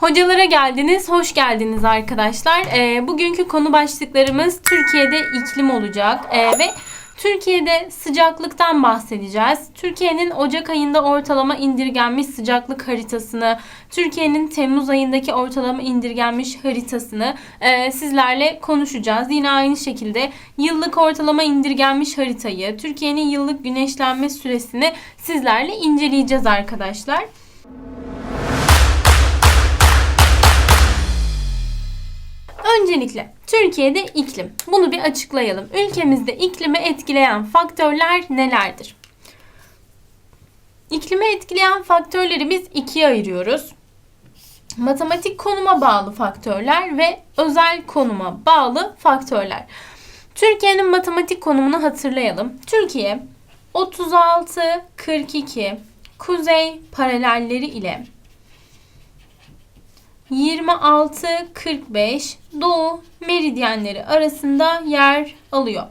Hocalara geldiniz, hoş geldiniz arkadaşlar. Ee, bugünkü konu başlıklarımız Türkiye'de iklim olacak Ee, ve Türkiye'de sıcaklıktan bahsedeceğiz. Türkiye'nin Ocak ayında ortalama indirgenmiş sıcaklık haritasını, Türkiye'nin Temmuz ayındaki ortalama indirgenmiş haritasını e, sizlerle konuşacağız. Yine aynı şekilde yıllık ortalama indirgenmiş haritayı, Türkiye'nin yıllık güneşlenme süresini sizlerle inceleyeceğiz arkadaşlar. Öncelikle Türkiye'de iklim. Bunu bir açıklayalım. Ülkemizde iklimi etkileyen faktörler nelerdir? İklimi etkileyen faktörleri biz ikiye ayırıyoruz. Matematik konuma bağlı faktörler ve özel konuma bağlı faktörler. Türkiye'nin matematik konumunu hatırlayalım. Türkiye 36 42 kuzey paralelleri ile 26-45 doğu meridyenleri arasında yer alıyor.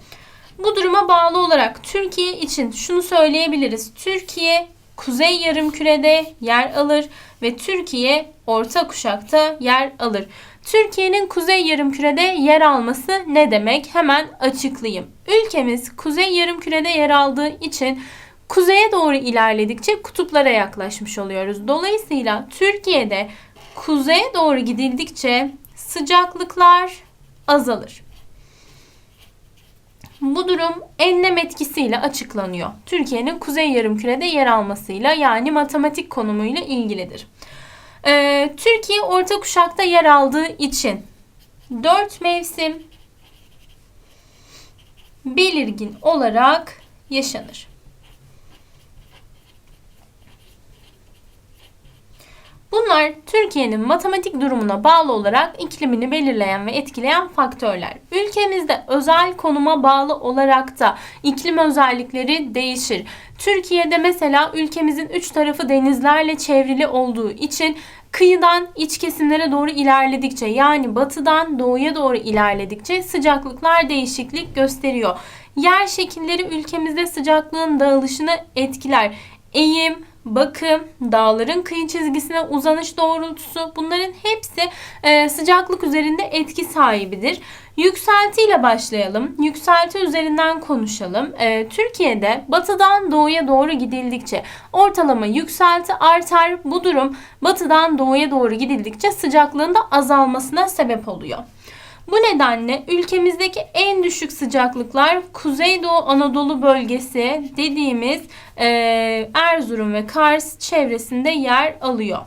Bu duruma bağlı olarak Türkiye için şunu söyleyebiliriz. Türkiye kuzey yarımkürede yer alır ve Türkiye orta kuşakta yer alır. Türkiye'nin kuzey yarımkürede yer alması ne demek? Hemen açıklayayım. Ülkemiz kuzey yarımkürede yer aldığı için kuzeye doğru ilerledikçe kutuplara yaklaşmış oluyoruz. Dolayısıyla Türkiye'de kuzeye doğru gidildikçe sıcaklıklar azalır. Bu durum enlem etkisiyle açıklanıyor. Türkiye'nin kuzey yarımkürede yer almasıyla yani matematik konumuyla ilgilidir. Ee, Türkiye orta kuşakta yer aldığı için dört mevsim belirgin olarak yaşanır. Bunlar Türkiye'nin matematik durumuna bağlı olarak iklimini belirleyen ve etkileyen faktörler. Ülkemizde özel konuma bağlı olarak da iklim özellikleri değişir. Türkiye'de mesela ülkemizin üç tarafı denizlerle çevrili olduğu için kıyıdan iç kesimlere doğru ilerledikçe yani batıdan doğuya doğru ilerledikçe sıcaklıklar değişiklik gösteriyor. Yer şekilleri ülkemizde sıcaklığın dağılışını etkiler. Eğim, bakım, dağların kıyı çizgisine uzanış doğrultusu bunların hepsi e, sıcaklık üzerinde etki sahibidir. Yükselti ile başlayalım. Yükselti üzerinden konuşalım. E, Türkiye'de batıdan doğuya doğru gidildikçe ortalama yükselti artar. Bu durum batıdan doğuya doğru gidildikçe sıcaklığın da azalmasına sebep oluyor. Bu nedenle ülkemizdeki en düşük sıcaklıklar Kuzeydoğu Anadolu bölgesi dediğimiz e, Erzurum ve Kars çevresinde yer alıyor.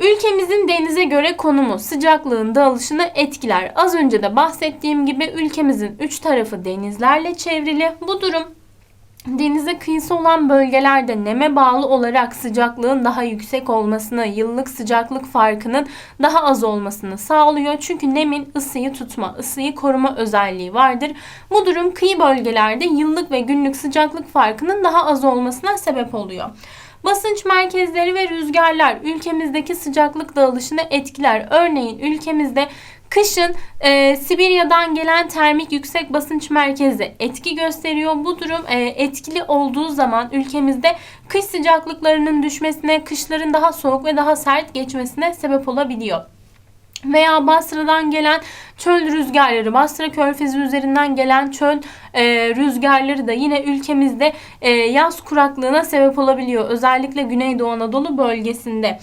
Ülkemizin denize göre konumu sıcaklığın dağılışını etkiler. Az önce de bahsettiğim gibi ülkemizin üç tarafı denizlerle çevrili. Bu durum Denize kıyısı olan bölgelerde neme bağlı olarak sıcaklığın daha yüksek olmasını, yıllık sıcaklık farkının daha az olmasını sağlıyor. Çünkü nemin ısıyı tutma, ısıyı koruma özelliği vardır. Bu durum kıyı bölgelerde yıllık ve günlük sıcaklık farkının daha az olmasına sebep oluyor. Basınç merkezleri ve rüzgarlar ülkemizdeki sıcaklık dağılışını etkiler. Örneğin ülkemizde Kışın e, Sibirya'dan gelen termik yüksek basınç merkezi etki gösteriyor. Bu durum e, etkili olduğu zaman ülkemizde kış sıcaklıklarının düşmesine, kışların daha soğuk ve daha sert geçmesine sebep olabiliyor veya Basra'dan gelen çöl rüzgarları, Basra Körfezi üzerinden gelen çöl e, rüzgarları da yine ülkemizde e, yaz kuraklığına sebep olabiliyor. Özellikle Güneydoğu Anadolu bölgesinde.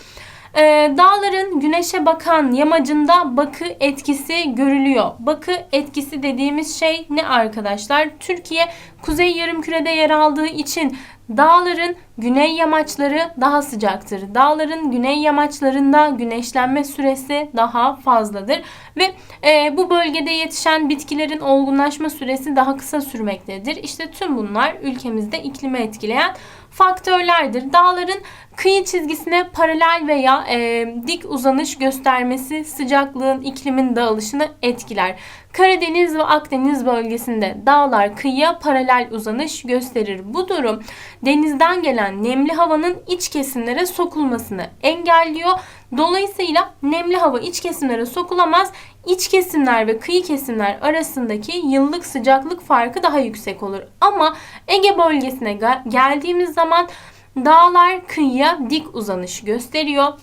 Ee, dağların güneşe bakan yamacında bakı etkisi görülüyor. Bakı etkisi dediğimiz şey ne arkadaşlar? Türkiye kuzey yarımkürede yer aldığı için dağların güney yamaçları daha sıcaktır. Dağların güney yamaçlarında güneşlenme süresi daha fazladır ve e, bu bölgede yetişen bitkilerin olgunlaşma süresi daha kısa sürmektedir. İşte tüm bunlar ülkemizde iklimi etkileyen faktörlerdir. Dağların kıyı çizgisine paralel veya e, dik uzanış göstermesi sıcaklığın iklimin dağılışını etkiler. Karadeniz ve Akdeniz bölgesinde dağlar kıyıya paralel uzanış gösterir. Bu durum denizden gelen nemli havanın iç kesimlere sokulmasını engelliyor. Dolayısıyla nemli hava iç kesimlere sokulamaz. İç kesimler ve kıyı kesimler arasındaki yıllık sıcaklık farkı daha yüksek olur. Ama Ege bölgesine geldiğimiz zaman Dağlar kıyıya dik uzanış gösteriyor.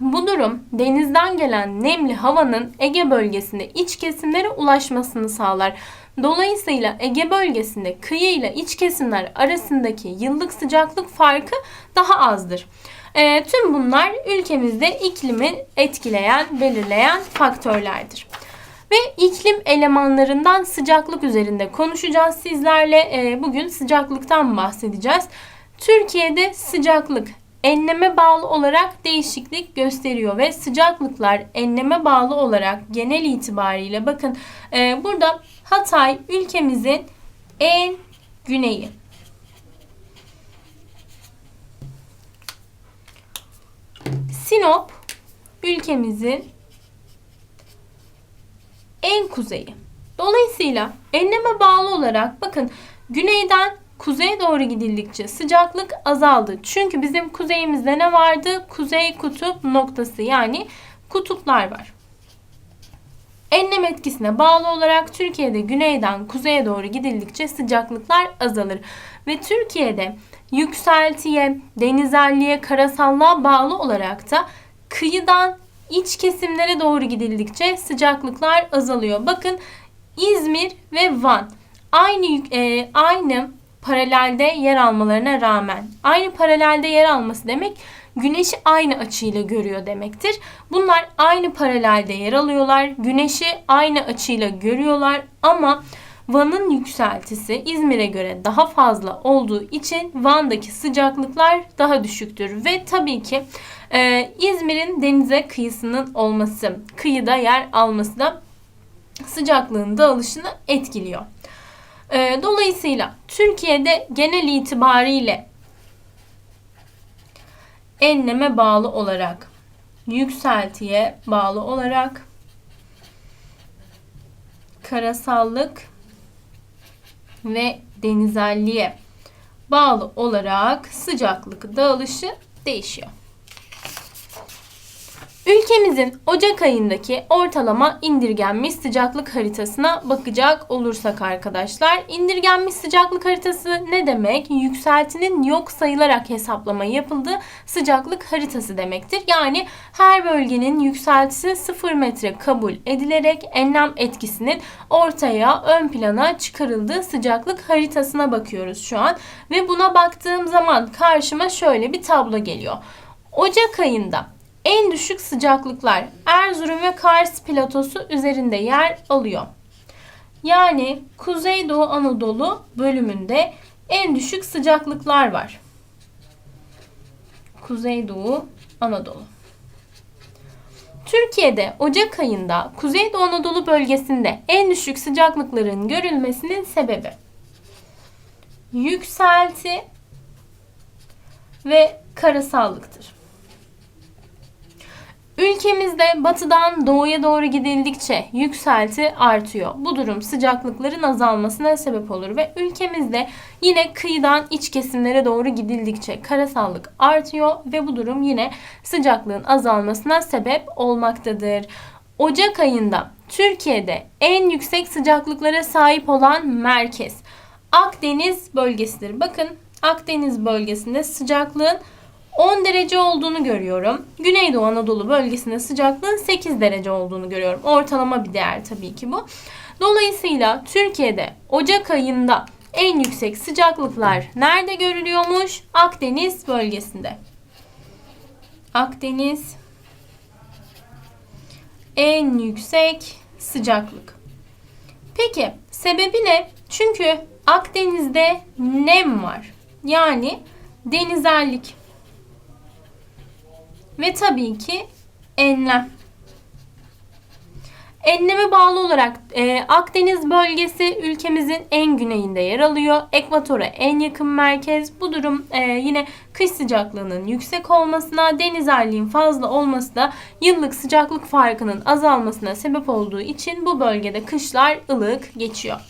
Bu durum denizden gelen nemli havanın Ege bölgesinde iç kesimlere ulaşmasını sağlar. Dolayısıyla Ege bölgesinde kıyı ile iç kesimler arasındaki yıllık sıcaklık farkı daha azdır. E, tüm bunlar ülkemizde iklimi etkileyen, belirleyen faktörlerdir. Ve iklim elemanlarından sıcaklık üzerinde konuşacağız sizlerle. E, bugün sıcaklıktan bahsedeceğiz. Türkiye'de sıcaklık enleme bağlı olarak değişiklik gösteriyor ve sıcaklıklar enleme bağlı olarak genel itibariyle bakın e, burada Hatay ülkemizin en güneyi. Sinop ülkemizin en kuzeyi. Dolayısıyla enleme bağlı olarak bakın güneyden kuzeye doğru gidildikçe sıcaklık azaldı. Çünkü bizim kuzeyimizde ne vardı? Kuzey kutup noktası yani kutuplar var. Enlem etkisine bağlı olarak Türkiye'de güneyden kuzeye doğru gidildikçe sıcaklıklar azalır. Ve Türkiye'de yükseltiye, denizelliğe, karasallığa bağlı olarak da kıyıdan iç kesimlere doğru gidildikçe sıcaklıklar azalıyor. Bakın İzmir ve Van aynı e, aynı paralelde yer almalarına rağmen aynı paralelde yer alması demek güneşi aynı açıyla görüyor demektir. Bunlar aynı paralelde yer alıyorlar. Güneşi aynı açıyla görüyorlar ama Van'ın yükseltisi İzmir'e göre daha fazla olduğu için Van'daki sıcaklıklar daha düşüktür ve tabii ki e, İzmir'in denize kıyısının olması, kıyıda yer alması da sıcaklığın dağılışını etkiliyor. E, dolayısıyla Türkiye'de genel itibariyle enleme bağlı olarak, yükseltiye bağlı olarak karasallık ve denizelliğe bağlı olarak sıcaklık dağılışı değişiyor. Ülkemizin Ocak ayındaki ortalama indirgenmiş sıcaklık haritasına bakacak olursak arkadaşlar, indirgenmiş sıcaklık haritası ne demek? Yükseltinin yok sayılarak hesaplama yapıldığı sıcaklık haritası demektir. Yani her bölgenin yükseltisi 0 metre kabul edilerek enlem etkisinin ortaya ön plana çıkarıldığı sıcaklık haritasına bakıyoruz şu an ve buna baktığım zaman karşıma şöyle bir tablo geliyor. Ocak ayında en düşük sıcaklıklar Erzurum ve Kars platosu üzerinde yer alıyor. Yani Kuzeydoğu Anadolu bölümünde en düşük sıcaklıklar var. Kuzeydoğu Anadolu. Türkiye'de Ocak ayında Kuzeydoğu Anadolu bölgesinde en düşük sıcaklıkların görülmesinin sebebi yükselti ve karasallıktır. Ülkemizde batıdan doğuya doğru gidildikçe yükselti artıyor. Bu durum sıcaklıkların azalmasına sebep olur ve ülkemizde yine kıyıdan iç kesimlere doğru gidildikçe karasallık artıyor ve bu durum yine sıcaklığın azalmasına sebep olmaktadır. Ocak ayında Türkiye'de en yüksek sıcaklıklara sahip olan merkez Akdeniz bölgesidir. Bakın Akdeniz bölgesinde sıcaklığın 10 derece olduğunu görüyorum. Güneydoğu Anadolu bölgesinde sıcaklığın 8 derece olduğunu görüyorum. Ortalama bir değer tabii ki bu. Dolayısıyla Türkiye'de Ocak ayında en yüksek sıcaklıklar nerede görülüyormuş? Akdeniz bölgesinde. Akdeniz en yüksek sıcaklık. Peki sebebi ne? Çünkü Akdeniz'de nem var. Yani denizellik. Ve tabii ki enlem. Enleme bağlı olarak e, Akdeniz bölgesi ülkemizin en güneyinde yer alıyor. Ekvatora en yakın merkez. Bu durum e, yine kış sıcaklığının yüksek olmasına, denizelliğin fazla olması da yıllık sıcaklık farkının azalmasına sebep olduğu için bu bölgede kışlar ılık geçiyor.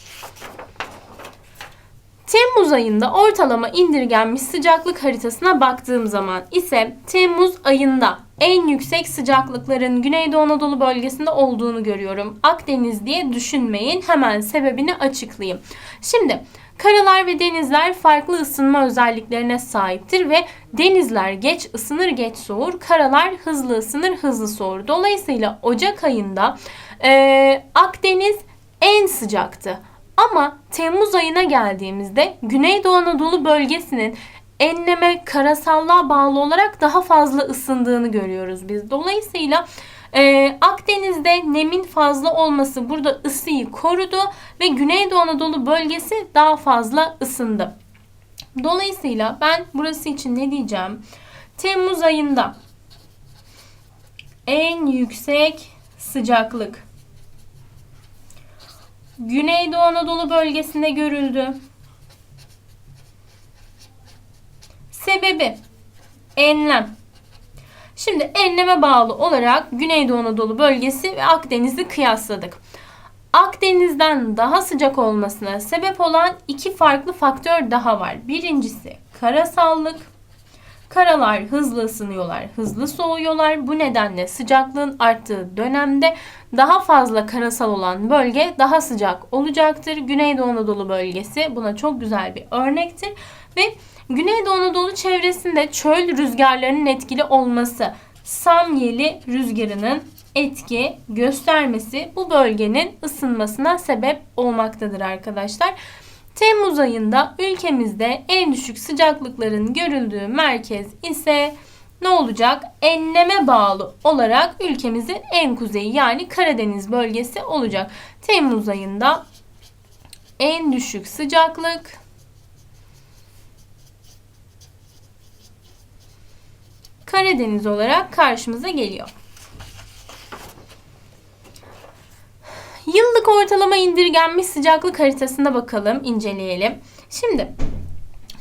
Temmuz ayında ortalama indirgenmiş sıcaklık haritasına baktığım zaman ise Temmuz ayında en yüksek sıcaklıkların Güneydoğu Anadolu bölgesinde olduğunu görüyorum. Akdeniz diye düşünmeyin. Hemen sebebini açıklayayım. Şimdi Karalar ve denizler farklı ısınma özelliklerine sahiptir ve denizler geç ısınır geç soğur, karalar hızlı ısınır hızlı soğur. Dolayısıyla Ocak ayında e, Akdeniz en sıcaktı. Ama Temmuz ayına geldiğimizde Güneydoğu Anadolu bölgesinin enleme, karasallığa bağlı olarak daha fazla ısındığını görüyoruz biz. Dolayısıyla ee, Akdeniz'de nemin fazla olması burada ısıyı korudu ve Güneydoğu Anadolu bölgesi daha fazla ısındı. Dolayısıyla ben burası için ne diyeceğim? Temmuz ayında en yüksek sıcaklık Güneydoğu Anadolu bölgesinde görüldü. Sebebi enlem. Şimdi enleme bağlı olarak Güneydoğu Anadolu bölgesi ve Akdeniz'i kıyasladık. Akdeniz'den daha sıcak olmasına sebep olan iki farklı faktör daha var. Birincisi karasallık. Karalar hızlı ısınıyorlar, hızlı soğuyorlar. Bu nedenle sıcaklığın arttığı dönemde daha fazla karasal olan bölge daha sıcak olacaktır. Güneydoğu Anadolu bölgesi buna çok güzel bir örnektir ve Güneydoğu Anadolu çevresinde çöl rüzgarlarının etkili olması, Samyeli rüzgarının etki göstermesi bu bölgenin ısınmasına sebep olmaktadır arkadaşlar. Temmuz ayında ülkemizde en düşük sıcaklıkların görüldüğü merkez ise ne olacak? Enleme bağlı olarak ülkemizin en kuzeyi yani Karadeniz bölgesi olacak. Temmuz ayında en düşük sıcaklık Karadeniz olarak karşımıza geliyor. Yıllık ortalama indirgenmiş sıcaklık haritasına bakalım, inceleyelim. Şimdi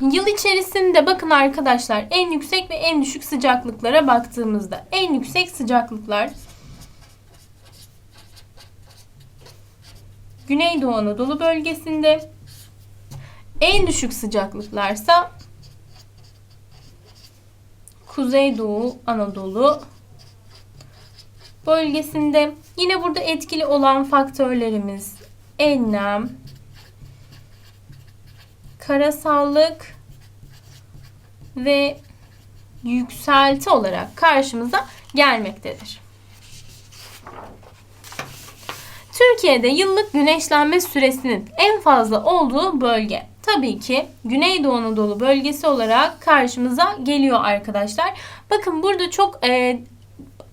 yıl içerisinde bakın arkadaşlar en yüksek ve en düşük sıcaklıklara baktığımızda en yüksek sıcaklıklar Güneydoğu Anadolu bölgesinde en düşük sıcaklıklarsa Kuzeydoğu Anadolu bölgesinde. Yine burada etkili olan faktörlerimiz enlem, karasallık ve yükselti olarak karşımıza gelmektedir. Türkiye'de yıllık güneşlenme süresinin en fazla olduğu bölge tabii ki Güneydoğu Anadolu bölgesi olarak karşımıza geliyor arkadaşlar. Bakın burada çok e,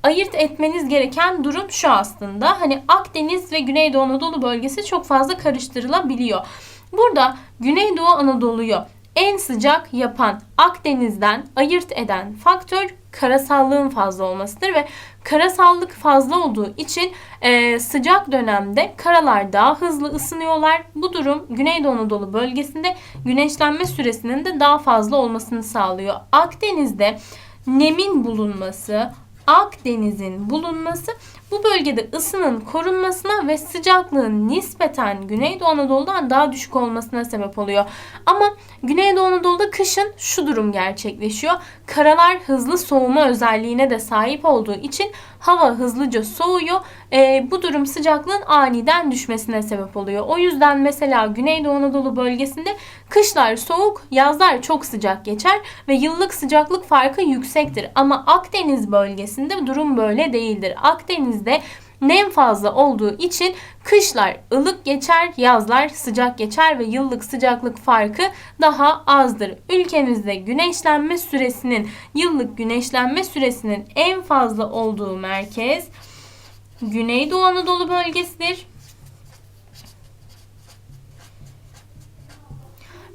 ayırt etmeniz gereken durum şu aslında. Hani Akdeniz ve Güneydoğu Anadolu bölgesi çok fazla karıştırılabiliyor. Burada Güneydoğu Anadolu'yu en sıcak yapan Akdeniz'den ayırt eden faktör karasallığın fazla olmasıdır ve karasallık fazla olduğu için e, sıcak dönemde karalar daha hızlı ısınıyorlar. Bu durum Güneydoğu Anadolu bölgesinde güneşlenme süresinin de daha fazla olmasını sağlıyor. Akdeniz'de nemin bulunması, Akdeniz'in bulunması bu bölgede ısının korunmasına ve sıcaklığın nispeten Güneydoğu Anadolu'dan daha düşük olmasına sebep oluyor. Ama Güneydoğu Anadolu'da kışın şu durum gerçekleşiyor. Karalar hızlı soğuma özelliğine de sahip olduğu için hava hızlıca soğuyor. E, bu durum sıcaklığın aniden düşmesine sebep oluyor. O yüzden mesela Güneydoğu Anadolu bölgesinde kışlar soğuk, yazlar çok sıcak geçer ve yıllık sıcaklık farkı yüksektir. Ama Akdeniz bölgesinde durum böyle değildir. Akdeniz'de nem fazla olduğu için kışlar ılık geçer, yazlar sıcak geçer ve yıllık sıcaklık farkı daha azdır. Ülkemizde güneşlenme süresinin, yıllık güneşlenme süresinin en fazla olduğu merkez Güneydoğu Anadolu bölgesidir.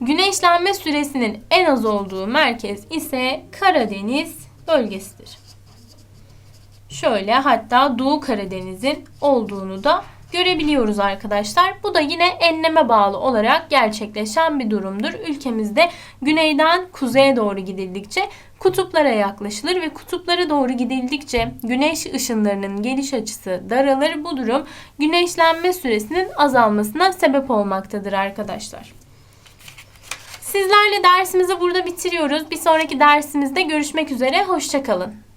Güneşlenme süresinin en az olduğu merkez ise Karadeniz bölgesidir. Şöyle hatta Doğu Karadeniz'in olduğunu da görebiliyoruz arkadaşlar. Bu da yine enleme bağlı olarak gerçekleşen bir durumdur. Ülkemizde güneyden kuzeye doğru gidildikçe kutuplara yaklaşılır ve kutuplara doğru gidildikçe güneş ışınlarının geliş açısı daralır. Bu durum güneşlenme süresinin azalmasına sebep olmaktadır arkadaşlar. Sizlerle dersimizi burada bitiriyoruz. Bir sonraki dersimizde görüşmek üzere. Hoşçakalın.